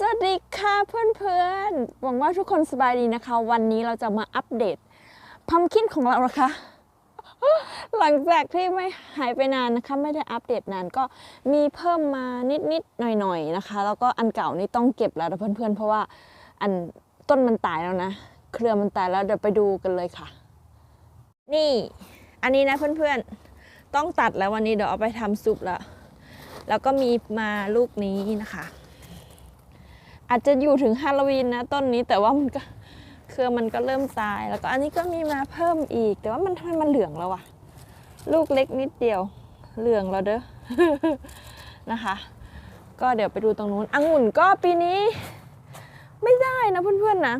สวัสดีค่ะเพื่อนๆ หวังว่าทุกคนสบายดีนะคะ วันนี้เราจะมาอัปเดตพัมคินของเรานะคะ หลังจากที่ไม่หายไปนานนะคะ ไม่ได้อัปเดตนานก็มีเพิ่มมานิดๆ หน่อยๆนะคะ แล้วก็อันเก่านี่ต้องเก็บแล้วนะเพื่อนๆ เพราะว่าอันต้นมันตายแล้วนะ เครือมันตายแล้วเดี๋ยวไปดูกันเลยค่ะ นี่อันนี้นะเพื่อนๆ ต้องตัดแล้ววันนี้เดี๋ยวเอาไปทำซุปแล้วแล้วก็มีมาลูกนี้นะคะ อาจจะอยู่ถึงฮาโลวีนนะต้นนี้แต่ว่ามันก็เครือมันก็เริ่มตาย แล้วก็อันนี้ก็มีมาเพิ่มอีก แต่ว่ามันทำไมมันเหลืองแล้วอะลูกเล็กนิดเดียวเหลืองแล้วเด้อนะคะ ก็เดี๋ยวไปดูตรงนู้นองุ่นก็ปีนี้ ไม่ได้นะเพื่อนๆนะ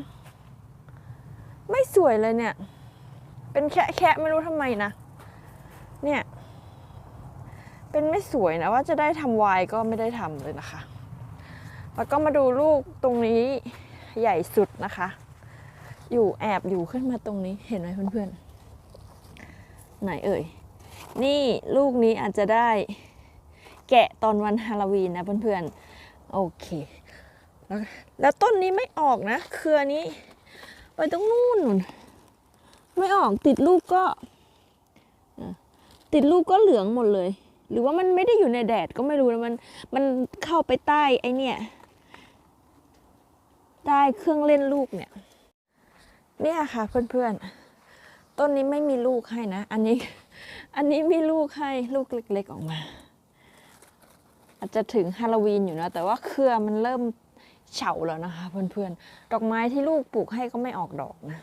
ไม่สวยเลยเนี่ย เป็นแค่แค่ไม่รู้ทำไมนะเนี่ย เป็นไม่สวยนะว่าจะได้ทำไวายก็ไม่ได้ทำเลยนะคะ แล้วก็มาดูลูกตรงนี้ใหญ่สุดนะคะ อยู่แอบอยู่ขึ้นมาตรงนี้เห็นไหมเพื่อนๆ ไหนเอ่ย นี่ลูกนี้อาจจะได้แกะตอนวันฮาโลวีนนะเพื่อนๆ โอเค แล้วแล้วต้นนี้ไม่ออกนะ เครือนี้ไปตรงนู่นไม่ออกติดลูกก็ติดลูกก็เหลืองหมดเลย หรือว่ามันไม่ได้อยู่ในแดดก็ไม่รู้นะมันมันเข้าไปใต้ไอเนี่ย ใต้เครื่องเล่นลูกเนี่ย เนี่ยค่ะเพื่อนๆ ต้นนี้ไม่มีลูกให้นะ อันนี้ อันนี้มีลูกให้ลูกเล็กๆออกมา อาจจะถึงฮาโลวีนอยู่นะ แต่ว่าเครือมันเริ่มเฉาแล้วนะคะ เพื่อนๆ ดอกไม้ที่ลูกปลูกให้ก็ไม่ออกดอกนะ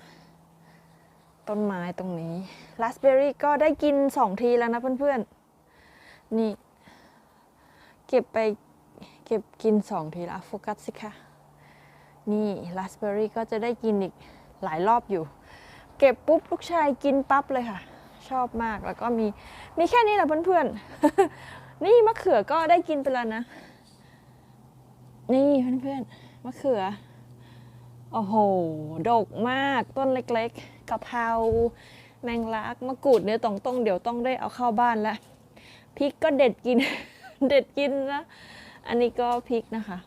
ต้นไม้ตรงนี้ราสเบอร์รี่ก็ได้กินสองทีแล้วนะเพื่อนๆ นี่ เก็บไปเก็บกินสองทีแล้วโฟกัสสิคะ นี่ราสเบอร์รี่ก็จะได้กินอีกหลายรอบอยู่ เก็บปุ๊บลูกชายกินปั๊บเลยค่ะ ชอบมากแล้วก็มีมีแค่นี้แหละเพื่อนๆ นี่มะเขือก็ได้กินไปแล้วนะ นี่เพื่อนๆมะเขือโอ้โหดกมากต้นเล็กๆกะเพราแมงลักมะกรูดเนี่ยต้องต้องเดี๋ยวต้องได้เอาเข้าบ้านแล้วพริกก็เด็ดกิน เด็ดกินนะ อันนี้ก็พริกนะคะ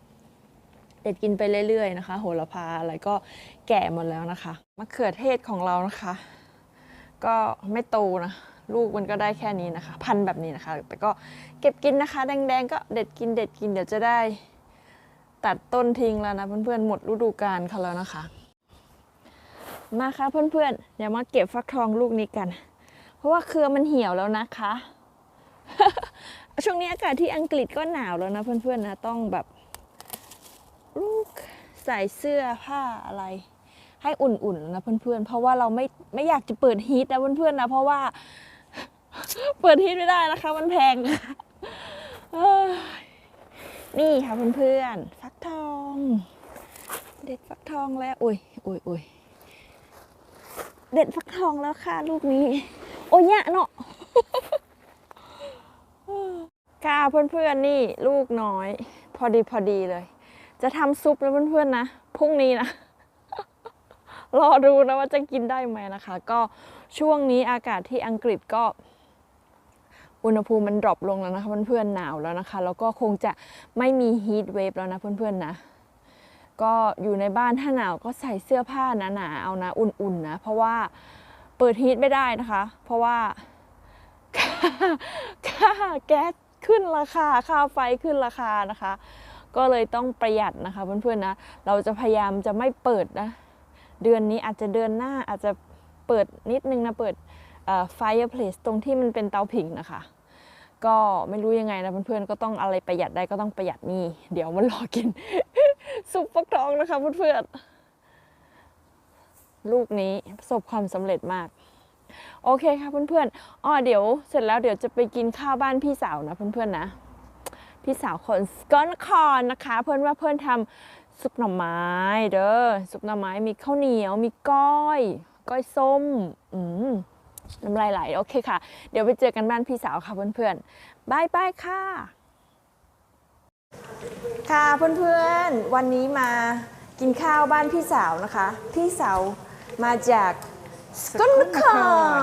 ด็ดกินไปเรื่อยๆนะคะ โหระพาอะไรก็แก่หมดแล้วนะคะมะเขือเทศของเรานะคะ ก็ไม่โตนะลูกมันก็ได้แค่นี้นะคะ พันแบบนี้นะคะ แต่ก็เก็บกินนะคะ แดงๆ ก็เด็ดกินเด็ดกินเดี๋ยวจะได้ ตัดต้นทิ้งแล้วนะ เพื่อนๆหมดฤดูกาลเขาแล้วนะคะ มาค่ะเพื่อนๆเดี๋ยวมาเก็บฟักทองลูกนี้กัน เพราะว่าเครือมันเหี่ยวแล้วนะคะ ช่วงนี้อากาศที่อังกฤษก็หนาวแล้วนะเพื่อนๆนะต้องแบบ ลูกใส่เสื้อผ้าอะไร ให้อุ่นๆนะเพื่อนๆ เพราะว่าเราไม่ไม่อยากจะเปิดฮีทนะเพื่อนๆนะเพราะว่า เปิดฮีทไม่ได้นะคะ มันแพงนี่ค่ะเพื่อนๆฟักทอง เด็ดฟักทองแล้วโอ้ยโอ้ยโอ้ยเด็ดฟักทองแล้วค่ะลูกนี้ โอ้ยเนี่ยเนาะค่ะเพื่อนๆนี่ลูกน้อย พอดีพอดีเลย จะทำซุปแล้วเพื่อนๆนะพรุ่งนี้นะรอดูนะว่าจะกินได้ไหมนะคะ ก็ช่วงนี้อากาศที่อังกฤษก็อุณหภูมิมันดรอปลงแล้วนะคะเพื่อนๆหนาวแล้วนะคะ แล้วก็คงจะไม่มีฮีทเวฟแล้วนะเพื่อนๆนะ ก็อยู่ในบ้านถ้าหนาวก็ใส่เสื้อผ้าหนาๆเอานะอุ่นๆนะ เพราะว่าเปิดฮีทไม่ได้นะคะ เพราะว่าค่าแก๊สขึ้นราคาค่าไฟขึ้นราคานะคะ ก็เลยต้องประหยัดนะคะเพื่อนๆนะ เราจะพยายามจะไม่เปิดนะ เดือนนี้อาจจะเดือนหน้าอาจจะเปิดนิดนึงนะ เปิดเอ่อ fireplace ตรงที่มันเป็นเตาผิงนะคะ ก็ไม่รู้ยังไงนะเพื่อนๆ ก็ต้องอะไรประหยัดได้ก็ต้องประหยัดนี่ เดี๋ยวมันรอกิน ซุปฟักทองนะคะเพื่อนๆ ลูกนี้ประสบความสำเร็จมากโอเคค่ะเพื่อนๆอ๋อเดี๋ยวเสร็จแล้วเดี๋ยวจะไปกินข้าวบ้านพี่สาวนะเพื่อนๆนะ พี่สาวคนสกอตนครนะคะ เพื่อนว่าเพื่อนทำซุปหน่อไม้เด้อซุปหน่อไม้มีข้าวเหนียวมีก้อย ก้อยส้มอืมน้ำลายไหลโอเคค่ะ เดี๋ยวไปเจอกันบ้านพี่สาวค่ะเพื่อนๆบายบายค่ะ ค่ะเพื่อนๆ วันนี้มากินข้าวบ้านพี่สาวนะคะ พี่สาวมาจากสกลนค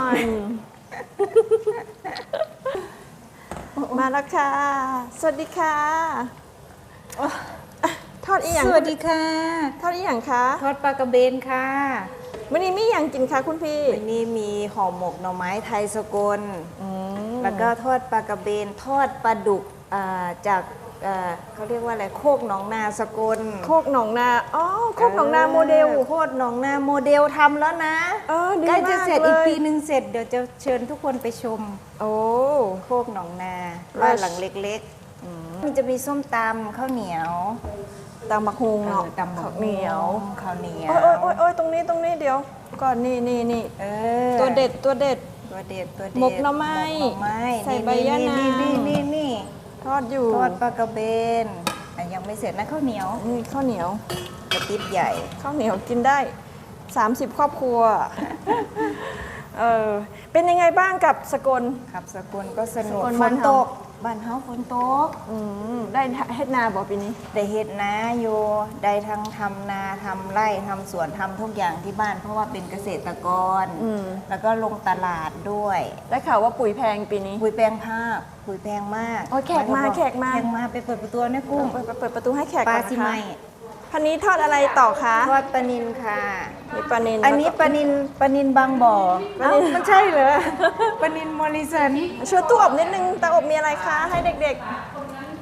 ร มาแล้วค่ะ สวัสดีค่ะอะทอดอีหยังสวัสดีค่ะ ทอดอีหยังคะ ทอดปลากระเบนค่ะวันนี้มีหยังกินคะคุณพี่วันนี้มีห่อหมกหน่อไม้ไทยสกลอืมแล้วก็ทอดปลากระเบน ทอดปลาดุกอ่าจาก เอ่อเขาเรียกว่าอะไรโคกหนองนาสกล โคกหนองนาอ๋อโคกหนองนาโมเดลออโคกหนองนาโมเดลทำแล้วนะเออดีใกล้จะเสร็จมากเลยอีกปีหนึ่งเสร็จเดี๋ยวจะเชิญทุกคนไปชม โอ้โคกหนองนาบ้านหลังเล็กๆมันจะมีส้มตำข้าวเหนียวตำบักฮุงเนาะออตำข้าวเหนียวข้าวเหนียวโอ้ยโอ้ยโอ้ยโอ้ยตรงนี้ตรงนี้เดี๋ยว ก่อนนี่นี่นี่เออตัวเด็ดตัวเด็ดตัวเด็ดตัวเด็ดหมกหน่อไม้หมกหน่อไม้ใส่ใบยะนางนี่นี่นี่นี่ ทอดอยู่ทอดปลากระเบนอะยังไม่เสร็จนะข้าวเหนียวนี่ข้าวเหนียวกระติบใหญ่ ข้าวเหนียวกินได้ 30 ครอบครัว เออเป็นยังไงบ้างกับสกล ครับสกุลก็สนุกสกลฝบ้านนเฮาตก บ้านเฮาฝนตกอืมได้เฮ็ดนาบ่ปีนี้ ได้เฮ็ดนาอยู่ได้ทั้งทำนาทำไร่ทำสวนทำทุกอย่างที่บ้าน เพราะว่าเป็นเกษตรกร อืม แล้วก็ลงตลาดด้วย ได้ข่าวว่าปุ๋ยแพงปีนี้ ปุ๋ยแปลงภาพปุ๋ยแพงมากโอ้ยแขกมาแขกมา แขกมาไปเปิดประตูนะกุ้งเปิดเปิดประตูให้แขกปก่ลาอนซินะไหมคะ พันนี้ทอดอะไรต่อคะทอดปลานินค่ะ มีปลาเนนอันนี้แล้วปก็ลานินปลานินบางบ่อปลานิลเอ้ามันใช่เหรอปลานินมอริสันช่วยตู้อบนิดนึงเตาอบมีอะไรคะ ให้เด็ก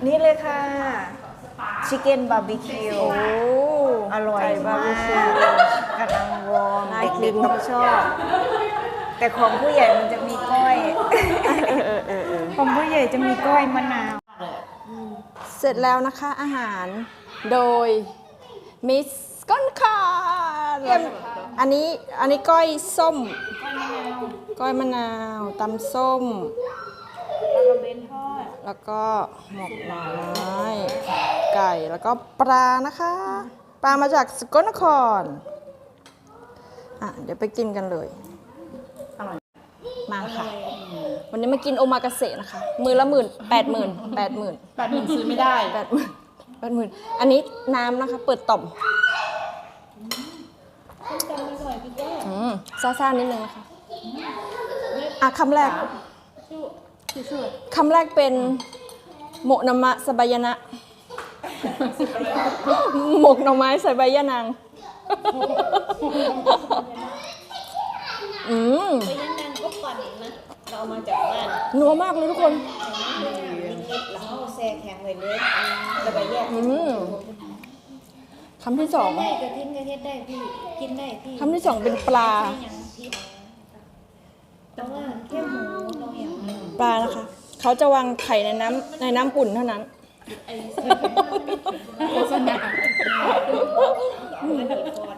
นี่เลยค่ะชิคเก้นบาร์บีคิๆวโอ้อร่อยไก่บามารบีคิวกกำลังวอร์มน่ากิเด็นกๆต้องชอบ แต่ของผู้ใหญ่มันจะมีก้อยเออเออเออของผู้ใหญ่จะมีก้อยมะนาว เสร็จแล้วนะคะอาหารโดย มิสก้อนคาร์อันนี้อันนี้ก้อยส้ม ก้อยมะนาวตำส้ม แล้วก็หมกหน่อไม้ไก่แล้วก็ปลานะคะ ปลามาจากสกลนครอะเดี๋ยวไปกินกันเลยมาค่ะ วันนี้มากินโอมากาเสะนะคะ มือละหมื่นแปดหมื่นแปดหมื่นแปดหมื่นซื้อไม่ได้แปดหมื่น แปดหมื่น อันนี้น้ำนะคะ เปิดต่อมอืมซ่าๆนิดนึงนะคะ อะคำแรกคำแรกเป็นโมะนามะสบายนะ หมกหน่อไม้ใส่ใบยะนาง อืมไปยังดังก็ปั่นนะ เราเอามาจากบ้านนัวมากเลยทุกคนนิดๆแล้วเอาแช่แข็งไว้เลยแล้วไปแยกอืม คำที่สองได้กระทิ้งกระเฮ็ดได้พี่กินได้พี่คำที่สองเป็นปลา ไม่ยังพิษแต่ว่าแค่หมูเราอย่างปลานะคะ เขาจะวางไข่ในน้ำในน้ำอุ่นเท่านั้นโฆษณาคำ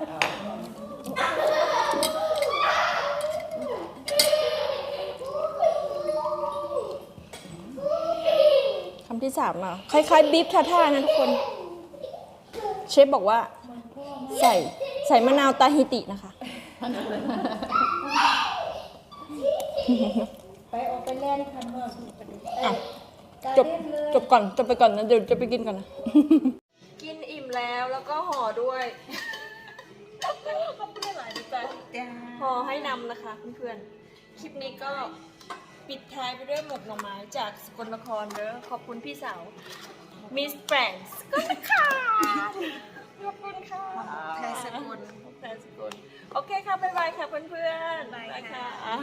สามอะคล้ายๆบีฟทาท่านะทุกคน เชฟบอกว่า ใส่ใส่มะนาวตาฮิตินะคะ ไปออกไปแล่นคันว่าไปดูอะการจบเล่นเลยจบก่อนจบไปก่อนนะเดี๋ยวจะไปกินก่อนนะ กินอิ่มแล้วแล้วก็ห่อด้วยขอบคุณหลายดีใจห่อให้นำนะคะเพื่อนๆคลิปนี้ก็ ปิดท้ายไปด้วยหมกหน่อไม้จากสกลนครเด้อขอบคุณพี่สาวมิสแฟรนส์ก็ค่ะขอบคุณค่ะไทยสกุลไทยสกุลโอเคค่ะบ๊ายบายค่ะเพื่อนๆไปบ๊ายบายค่ะค่ะ